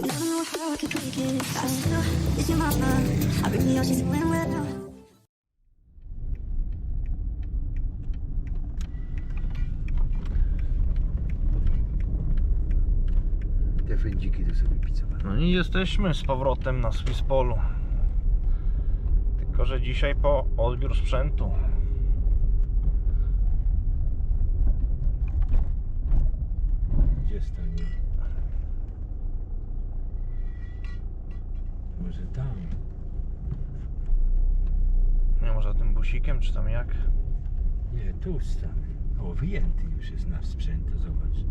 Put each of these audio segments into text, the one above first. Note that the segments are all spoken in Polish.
Never know how I could make it. I still miss your mama. I really know she's doing well. No i jesteśmy z powrotem na Swisspolu. Tylko, że dzisiaj po odbiór sprzętu. Gdzie stanie? Może tam? Nie może tym busikiem, czy tam jak? Nie, tu stanie. O, wyjęty już jest nasz sprzęt, to zobacz.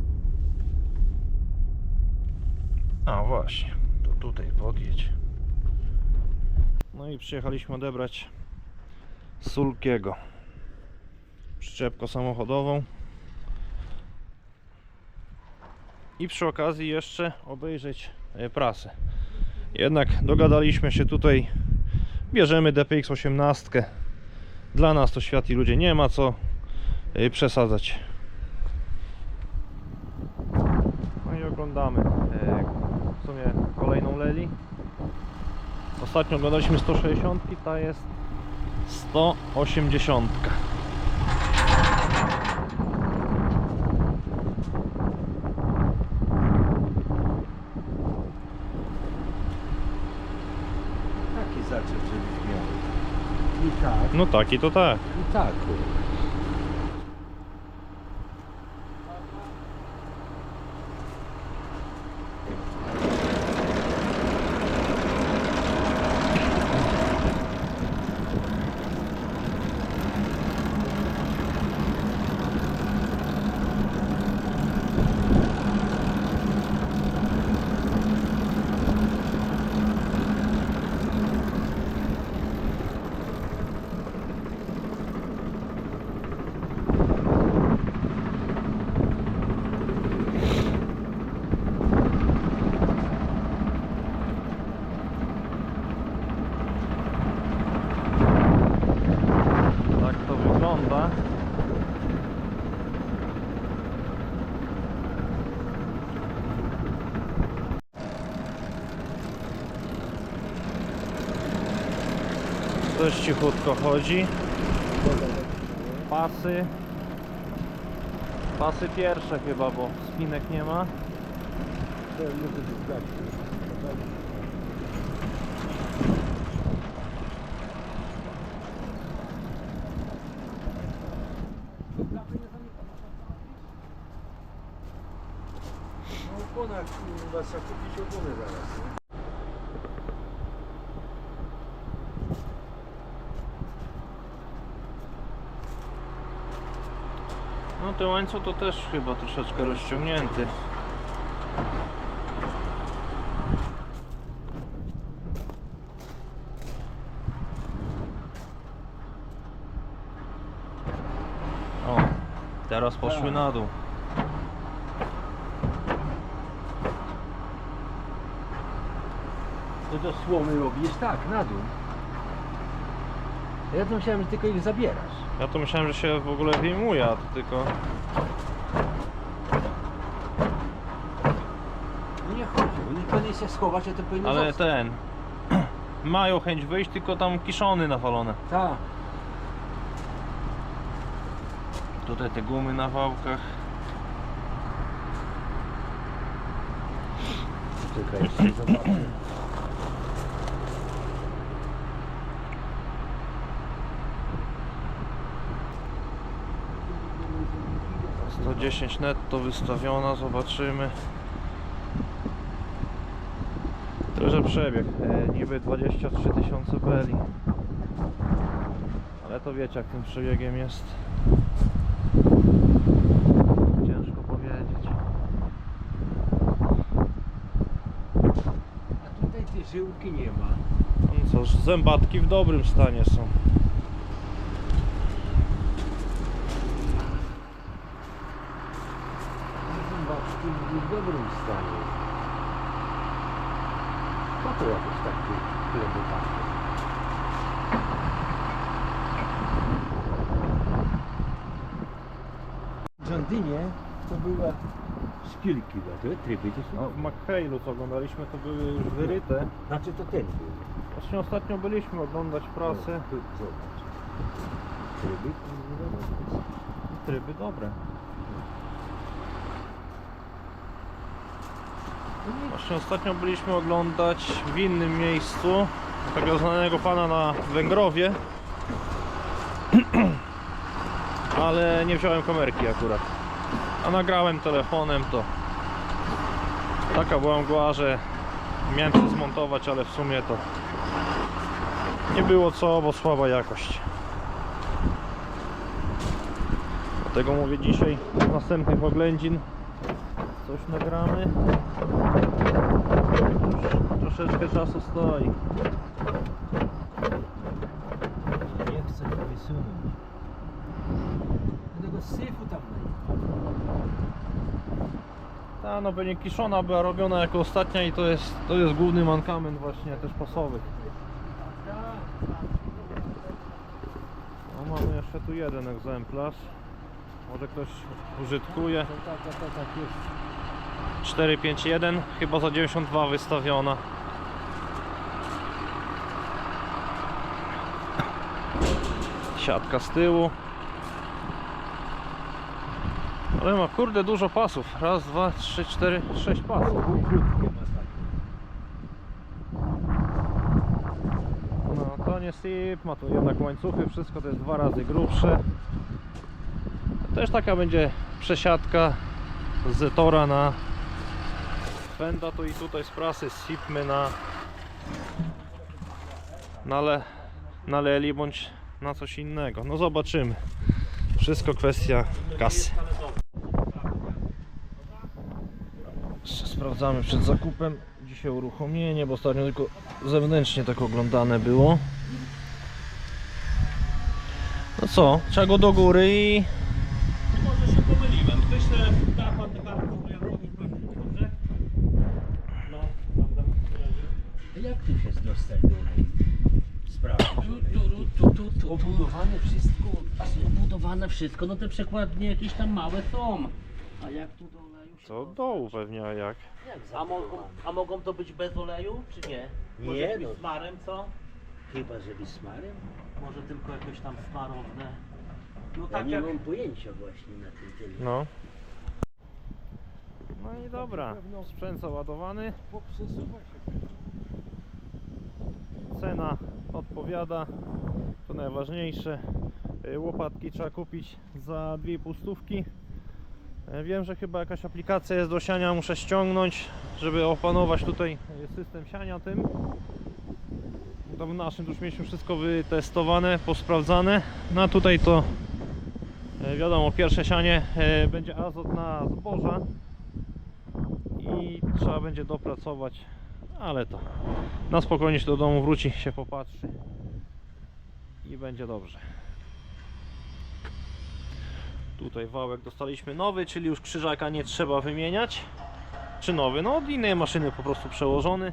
A właśnie, to tutaj podjedź. No i przyjechaliśmy odebrać Sulkiego. Przyczepkę samochodową. I przy okazji jeszcze obejrzeć e, prasę. Jednak dogadaliśmy się tutaj. Bierzemy DPX 18. Dla nas to świat i ludzie nie ma co e, przesadzać. No i oglądamy e, w sumie kolejną Leli. Ostatnio oglądaliśmy 160, ta jest 180. Taki zaczep, żebyś miał. I tak, No tak i to tak. i tak. Tak to wygląda. Dość cichutko chodzi. Pasy. Pasy pierwsze chyba, bo spinek nie ma. Opona, kurwa, trzeba kupić oponę zaraz. Ten łańcuch to też chyba troszeczkę rozciągnięty. O, teraz poszły Tak. na dół. To do słomy robisz tak, na dół. Ja to myślałem, że tylko ich zabierasz. Ja to myślałem, że się w ogóle wyjmuje, a to tylko... Nie chodzi, oni powinni się schować, a to powinno Ale zostać. ten... Mają chęć wyjść, tylko tam kiszony nawalone. Tak. Tutaj te gumy na wałkach. Czekaj, jeszcze zobaczę. 10 netto wystawiona, zobaczymy. Trochę przebieg, e, niby 23 tysiące beli. Ale to wiecie jak tym przebiegiem jest. Ciężko powiedzieć. A tutaj tej żyłki nie ma. No co, zębatki w dobrym stanie są. W dobrym stanie. Co to jakieś takie chleby W Londynie to była szpilki, była, to tryby to No, w McHale'u co oglądaliśmy to były już wyryte. Znaczy to ten był. Właśnie ostatnio byliśmy oglądać prasę. Tu, zobacz. Tryby. Tryby dobre. Właśnie ostatnio byliśmy oglądać w innym miejscu takiego znanego pana na Węgrowie. Ale nie wziąłem kamerki akurat. A nagrałem telefonem to taka była mgła, że miałem to zmontować, ale w sumie to nie było co, bo słaba jakość. Dlatego mówię dzisiaj następnych oględzin coś nagramy. Już troszeczkę czasu stoi. Nie chcę to wysunąć. Tego syfu tam Ta no pewnie kiszona była robiona jako ostatnia i to jest, to jest główny mankament właśnie też pasowy. No mamy jeszcze tu jeden egzemplarz. Może ktoś użytkuje. Tak, tak, tak, tak jest. 451 chyba za 92 wystawiona. Siatka z tyłu. Ale ma kurde dużo pasów. Raz, dwa, trzy, cztery, sześć pasów. No to nie SIP, ma tu jednak łańcuchy, wszystko to jest dwa razy grubsze. Też taka będzie przesiadka z Zetora na Fenda, to i tutaj z prasy SIPmy na na, le, na Leli bądź na coś innego. No zobaczymy. Wszystko kwestia kasy. Jeszcze sprawdzamy przed zakupem. Dzisiaj uruchomienie, bo ostatnio tylko zewnętrznie tak oglądane było. No co, trzeba go do góry i Może się pomyliłem. Myślę, tak, pan dekarku sobie robił dobrze? No, prawda. A jak tu się dostać do niej? Sprawa. Tu, tu, tu, tu, tu. Obudowane wszystko. Obudowane wszystko, no te przekładnie jakieś tam małe są. A jak tu do oleju się co to- dołu pewnie a jak. Jak A mogą, a mogą to być bez oleju, czy nie? Może Nie, no. smarem, co? Chyba, że wysmarem? Może tylko jakieś tam smarowne. No Ja tak nie jak... mam pojęcia właśnie na tym tyle. No. No i dobra, sprzęt załadowany, Poprzesuwa się. Cena odpowiada, to najważniejsze. Y, Łopatki trzeba kupić za 2,5 stówki. Y, Wiem, że chyba jakaś aplikacja jest do siania, muszę ściągnąć, żeby opanować tutaj y, system siania tym. Tam w naszym to już mieliśmy wszystko wytestowane, posprawdzane. No a tutaj to wiadomo, pierwsze sianie będzie azot na zboża i trzeba będzie dopracować, ale to na spokojnie się do domu wróci, się popatrzy i będzie dobrze. Tutaj wałek dostaliśmy nowy, czyli już krzyżaka nie trzeba wymieniać. Czy nowy? No od innej maszyny po prostu przełożony.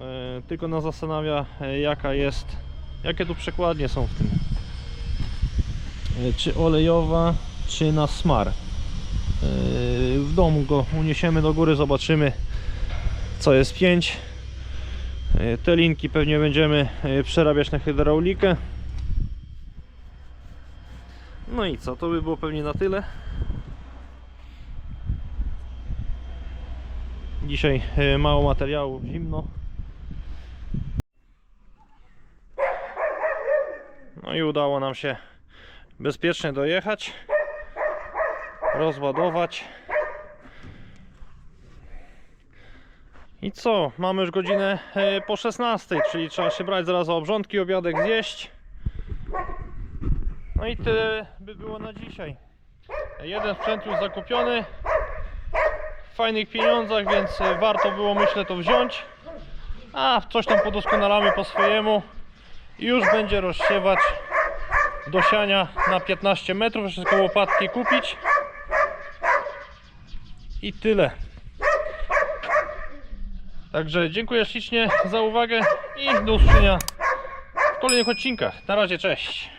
E, tylko nas zastanawia e, jaka jest, jakie tu przekładnie są w tym. E, czy olejowa, czy na smar. E, w domu go uniesiemy do góry, zobaczymy co jest 5. Te linki pewnie będziemy e, przerabiać na hydraulikę. No i co, to by było pewnie na tyle. Dzisiaj e, mało materiału, zimno. No i udało nam się bezpiecznie dojechać, rozładować. I co? Mamy już godzinę e, po 16, czyli trzeba się brać zaraz za obrządki, obiadek zjeść. No i tyle by było na dzisiaj. Jeden sprzęt już zakupiony. W fajnych pieniądzach, więc e, warto było myślę to wziąć. A coś tam podoskonalamy po swojemu. I już będzie rozsiewać do siania na 15 metrów. Tylko łopatki kupić. I tyle. Także dziękuję ślicznie za uwagę i do usłyszenia w kolejnych odcinkach. Na razie, cześć!